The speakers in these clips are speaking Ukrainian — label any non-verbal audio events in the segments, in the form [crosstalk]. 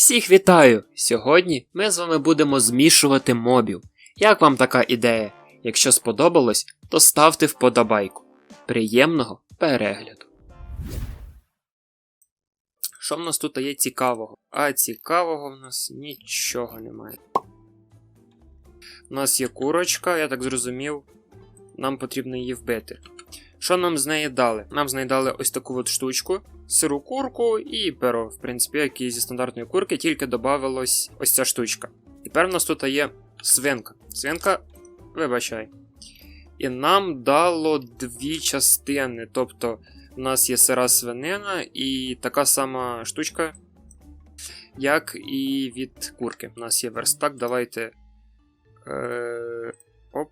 Всіх вітаю! Сьогодні ми з вами будемо змішувати мобів. Як вам така ідея? Якщо сподобалось, то ставте вподобайку. Приємного перегляду. Що в нас тут є цікавого? А цікавого в нас нічого немає. У нас є курочка, я так зрозумів. Нам потрібно її вбити. Що нам з неї дали? Нам з неї дали ось таку от штучку, сиру курку і перо, в принципі, як і зі стандартної курки, тільки додавалась ось ця штучка. Тепер у нас тут є свинка. Свинка, вибачай. І нам дало дві частини. Тобто, у нас є сира свинина і така сама штучка, як і від курки. У нас є верстак, давайте. Е. Оп.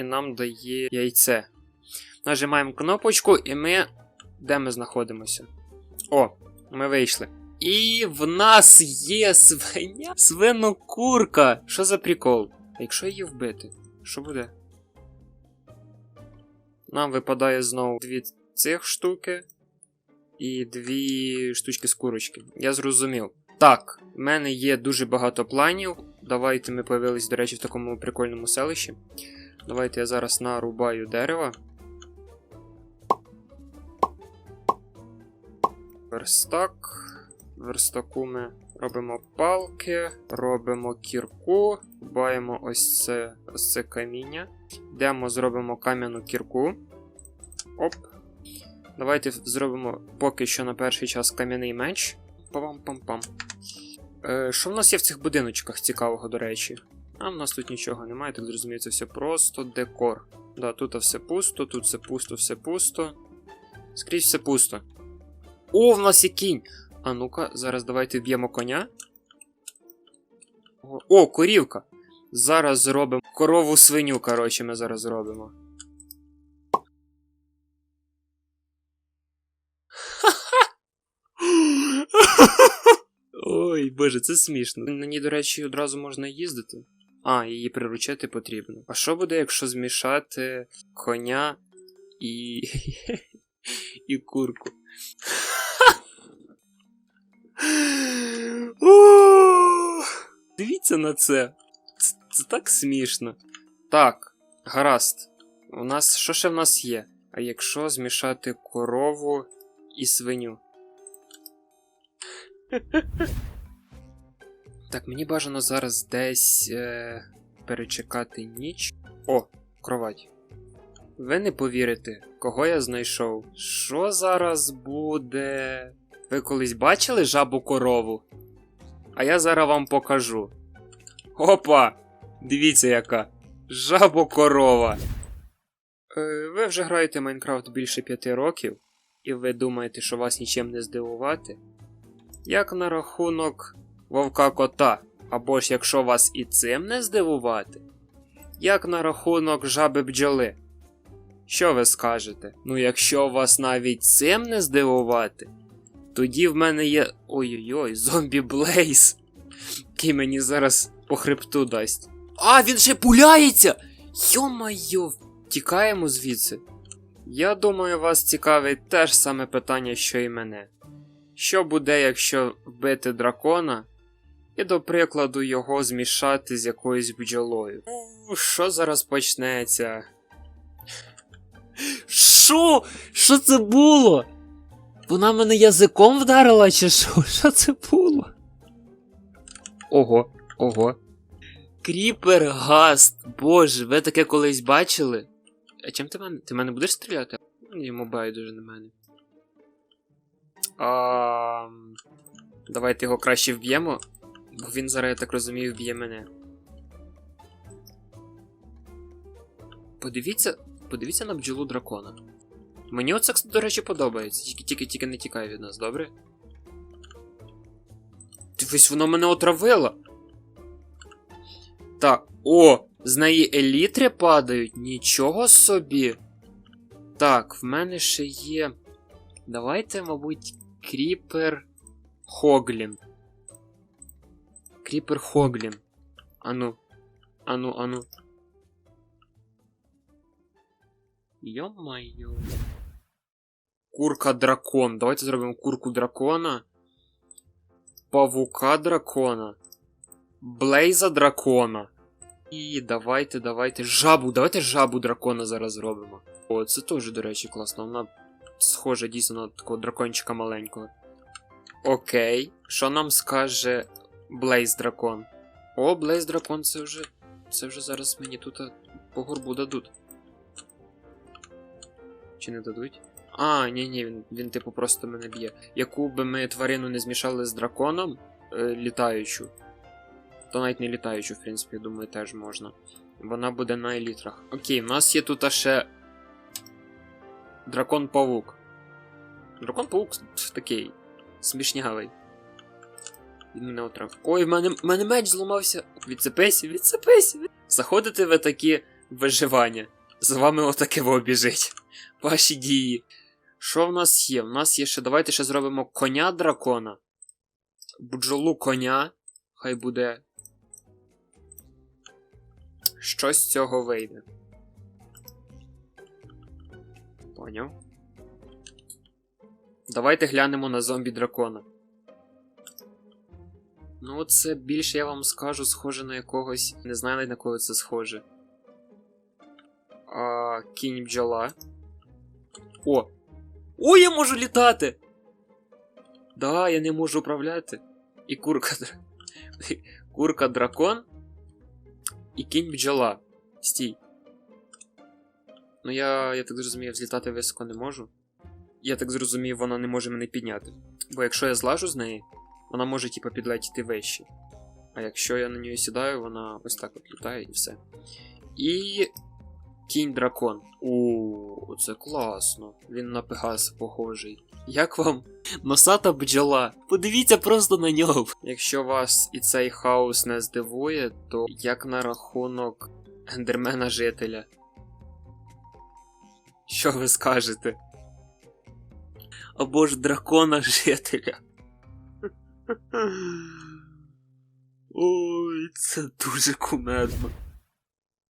І нам дає яйце. Нажимаємо кнопочку, і ми. Де ми знаходимося? О, ми вийшли. І в нас є свиня. Свинокурка. Що за прикол? А якщо її вбити, що буде? Нам випадає знову дві цих штуки і дві штучки з курочки. Я зрозумів. Так, в мене є дуже багато планів. Давайте ми появились, до речі, в такому прикольному селищі. Давайте я зараз нарубаю дерева. Верстак. Верстаку ми робимо палки, робимо кірку, рубаємо ось це, ось це каміння. Йдемо, зробимо кам'яну кірку. Оп. Давайте зробимо поки що на перший час кам'яний меч. Пам-пам-пам. Е, що в нас є в цих будиночках цікавого, до речі? А в нас тут нічого немає, так зрозумію, це все просто декор. Да, тут все пусто, тут все пусто, все пусто. Скрізь все пусто. О, в нас є кінь! А ну-ка, зараз давайте вб'ємо коня. О, О, корівка! Зараз зробимо корову свиню, коротше, ми зараз зробимо. [laughs] Ой, боже, це смішно. На ній, до речі, одразу можна їздити. А, її приручити потрібно. А що буде, якщо змішати коня і. [laughs] і курку? [laughs] Дивіться на це. це. Так смішно. Так, гаразд. У нас що ще в нас є? А якщо змішати корову і свиню? [laughs] Так, мені бажано зараз десь е, перечекати ніч. О, кровать. Ви не повірите, кого я знайшов. Що зараз буде? Ви колись бачили жабу корову? А я зараз вам покажу. Опа! Дивіться яка. Жабо корова. Е, ви вже граєте Майнкрафт більше п'яти років, і ви думаєте, що вас нічим не здивувати? Як на рахунок вовка кота, або ж якщо вас і цим не здивувати? Як на рахунок жаби бджоли? Що ви скажете? Ну, якщо вас навіть цим не здивувати, тоді в мене є. Ой-ой-ой, зомбі Блейз, який мені зараз по хребту дасть. А, він ще пуляється! Йо-майо, тікаємо звідси. Я думаю, вас цікавить те ж саме питання, що і мене. Що буде, якщо вбити дракона і, до прикладу, його змішати з якоюсь бджолою? Що зараз почнеться? Що? Що це було? Вона мене язиком вдарила, чи що? Що це було? Ого, ого. Кріпер Гаст. Боже, ви таке колись бачили? А чим ти мене? Ти мене будеш стріляти? Йому байдуже на мене. А... Давайте його краще вб'ємо. Бо він зараз, я так розумію, вб'є мене. Подивіться. Подивіться на бджолу дракона. Мені оце, до речі, подобається. Тільки тільки тільки не тікай від нас, добре? Дивись, воно мене отравило. Так, о! З неї елітри падають. Нічого собі. Так, в мене ще є. Давайте, мабуть, Кріпер Хоглін. Кріпер Хоглін. Ану. Ану, ану. Йо-майо. Курка дракон. Давайте зробимо курку дракона. павука дракона, блейза дракона. І давайте, давайте. Жабу, давайте жабу дракона зараз зробимо. О, це теж, до речі, класно. Вона схожа дійсно на такого дракончика маленького. Окей. Що нам скаже Блейз дракон? О, Блейз дракон, це вже. Це вже зараз мені тут по горбу дадуть. Чи не дадуть? А, ні, ні, він, він типу просто мене б'є. Яку би ми тварину не змішали з драконом, е, літаючу, то навіть не літаючу, в принципі, думаю, теж можна. Вона буде на елітрах. Окей, в нас є тут ще. Дракон-павук. Дракон-павук такий. Смішнявий. Він мене отрав. Ой, в мене, в мене меч зламався. Відцепись, відцепись. Заходите ви такі виживання. З вами отаке обіжить. Ваші дії. Що в нас є? В нас є ще. Давайте ще зробимо коня дракона. Бджолу коня. Хай буде. Що з цього вийде? Поняв. Давайте глянемо на зомбі дракона. Ну, це більше я вам скажу, схоже на якогось. Не знаю на кого це схоже. А, Кінь бджола. О! О, я можу літати! Да, я не можу управляти. І курка. [laughs] Курка дракон. І кінь бджола. Стій. Ну я, я так зрозумів, злітати високо не можу. Я так зрозумів, вона не може мене підняти. Бо якщо я злажу з неї, вона може типа підлетіти вище. А якщо я на неї сідаю, вона ось так от літає і все. І. Кінь дракон. У, це класно. Він на Пегаса похожий. Як вам носата бджола? Подивіться просто на нього. Якщо вас і цей хаос не здивує, то як на рахунок ендермена жителя? Що ви скажете? Або ж дракона жителя. Ой, це дуже кумедно.